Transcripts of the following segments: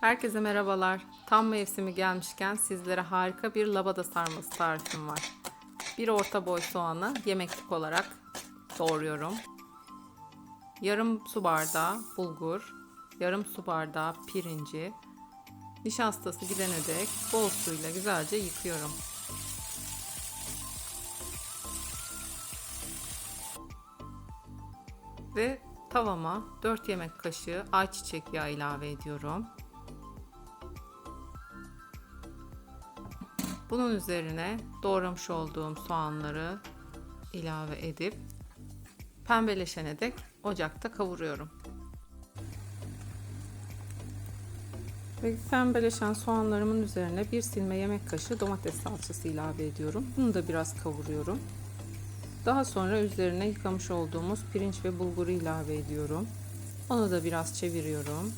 Herkese merhabalar. Tam mevsimi gelmişken sizlere harika bir labada sarması tarifim var. Bir orta boy soğanı yemeklik olarak doğruyorum. Yarım su bardağı bulgur, yarım su bardağı pirinci, nişastası gidene dek bol suyla güzelce yıkıyorum. Ve tavama 4 yemek kaşığı ayçiçek yağı ilave ediyorum. Bunun üzerine doğramış olduğum soğanları ilave edip pembeleşene dek ocakta kavuruyorum. Ve pembeleşen soğanlarımın üzerine bir silme yemek kaşığı domates salçası ilave ediyorum. Bunu da biraz kavuruyorum. Daha sonra üzerine yıkamış olduğumuz pirinç ve bulguru ilave ediyorum. Onu da biraz çeviriyorum.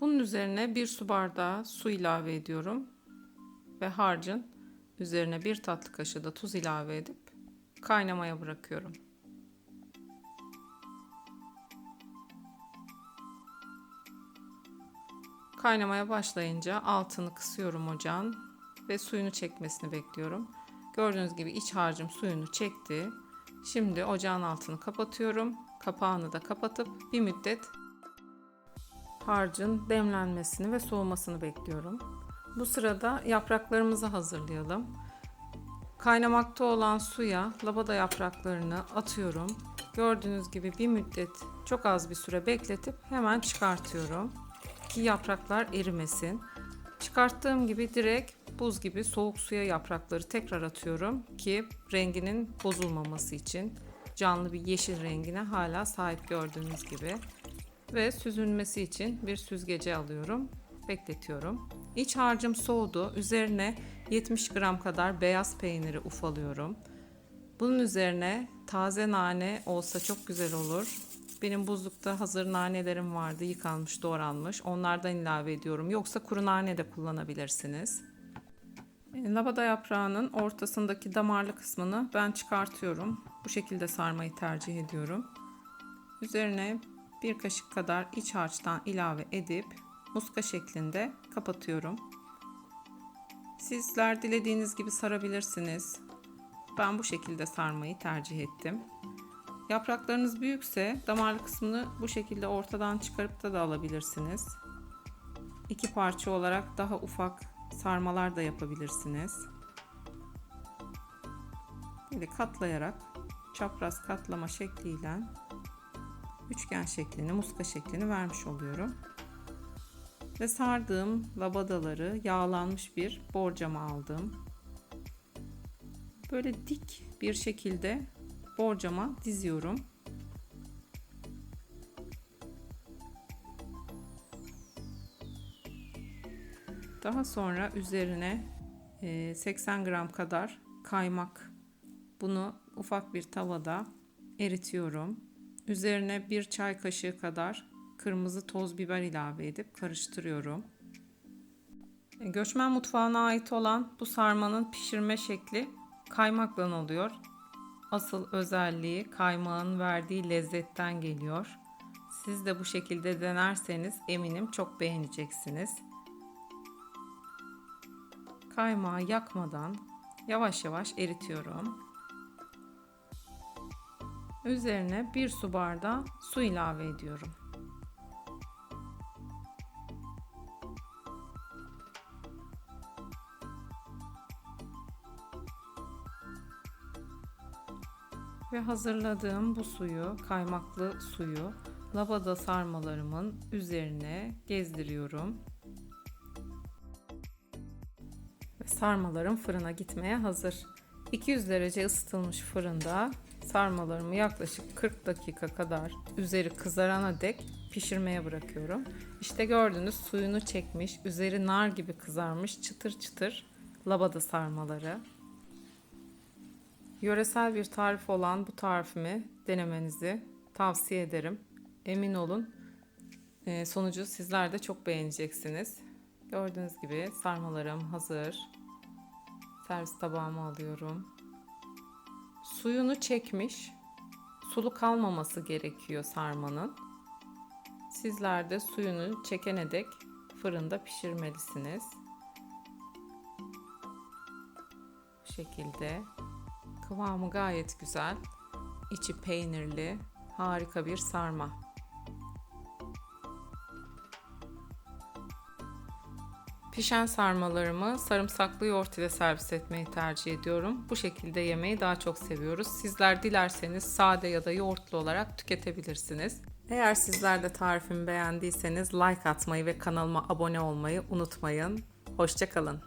Bunun üzerine bir su bardağı su ilave ediyorum. Ve harcın üzerine bir tatlı kaşığı da tuz ilave edip kaynamaya bırakıyorum. Kaynamaya başlayınca altını kısıyorum ocağın ve suyunu çekmesini bekliyorum. Gördüğünüz gibi iç harcım suyunu çekti. Şimdi ocağın altını kapatıyorum. Kapağını da kapatıp bir müddet harcın demlenmesini ve soğumasını bekliyorum. Bu sırada yapraklarımızı hazırlayalım. Kaynamakta olan suya labada yapraklarını atıyorum. Gördüğünüz gibi bir müddet çok az bir süre bekletip hemen çıkartıyorum. Ki yapraklar erimesin. Çıkarttığım gibi direkt buz gibi soğuk suya yaprakları tekrar atıyorum ki renginin bozulmaması için canlı bir yeşil rengine hala sahip gördüğünüz gibi ve süzülmesi için bir süzgece alıyorum bekletiyorum. İç harcım soğudu. Üzerine 70 gram kadar beyaz peyniri ufalıyorum. Bunun üzerine taze nane olsa çok güzel olur. Benim buzlukta hazır nanelerim vardı, yıkanmış, doğranmış. Onlardan ilave ediyorum. Yoksa kuru nane de kullanabilirsiniz. E, Lavada yaprağının ortasındaki damarlı kısmını ben çıkartıyorum. Bu şekilde sarmayı tercih ediyorum. Üzerine bir kaşık kadar iç harçtan ilave edip muska şeklinde kapatıyorum. Sizler dilediğiniz gibi sarabilirsiniz. Ben bu şekilde sarmayı tercih ettim. Yapraklarınız büyükse damarlı kısmını bu şekilde ortadan çıkarıp da da alabilirsiniz. İki parça olarak daha ufak sarmalar da yapabilirsiniz. Böyle katlayarak çapraz katlama şekliyle üçgen şeklini, muska şeklini vermiş oluyorum. Ve sardığım labadaları yağlanmış bir borcama aldım. Böyle dik bir şekilde borcama diziyorum. Daha sonra üzerine 80 gram kadar kaymak. Bunu ufak bir tavada eritiyorum. Üzerine bir çay kaşığı kadar kırmızı toz biber ilave edip karıştırıyorum. Göçmen mutfağına ait olan bu sarmanın pişirme şekli kaymakla oluyor. Asıl özelliği kaymağın verdiği lezzetten geliyor. Siz de bu şekilde denerseniz eminim çok beğeneceksiniz. Kaymağı yakmadan yavaş yavaş eritiyorum. Üzerine bir su bardağı su ilave ediyorum. Ve hazırladığım bu suyu, kaymaklı suyu lavada sarmalarımın üzerine gezdiriyorum. Ve sarmalarım fırına gitmeye hazır. 200 derece ısıtılmış fırında sarmalarımı yaklaşık 40 dakika kadar üzeri kızarana dek pişirmeye bırakıyorum. İşte gördüğünüz suyunu çekmiş, üzeri nar gibi kızarmış çıtır çıtır labada sarmaları. Yöresel bir tarif olan bu tarifimi denemenizi tavsiye ederim. Emin olun e, sonucu sizler de çok beğeneceksiniz. Gördüğünüz gibi sarmalarım hazır. Servis tabağıma alıyorum. Suyunu çekmiş. Sulu kalmaması gerekiyor sarmanın. Siz Sizler de suyunu çekene dek fırında pişirmelisiniz. Bu şekilde kıvamı gayet güzel. İçi peynirli, harika bir sarma. Pişen sarmalarımı sarımsaklı yoğurt ile servis etmeyi tercih ediyorum. Bu şekilde yemeği daha çok seviyoruz. Sizler dilerseniz sade ya da yoğurtlu olarak tüketebilirsiniz. Eğer sizler de tarifimi beğendiyseniz like atmayı ve kanalıma abone olmayı unutmayın. Hoşçakalın.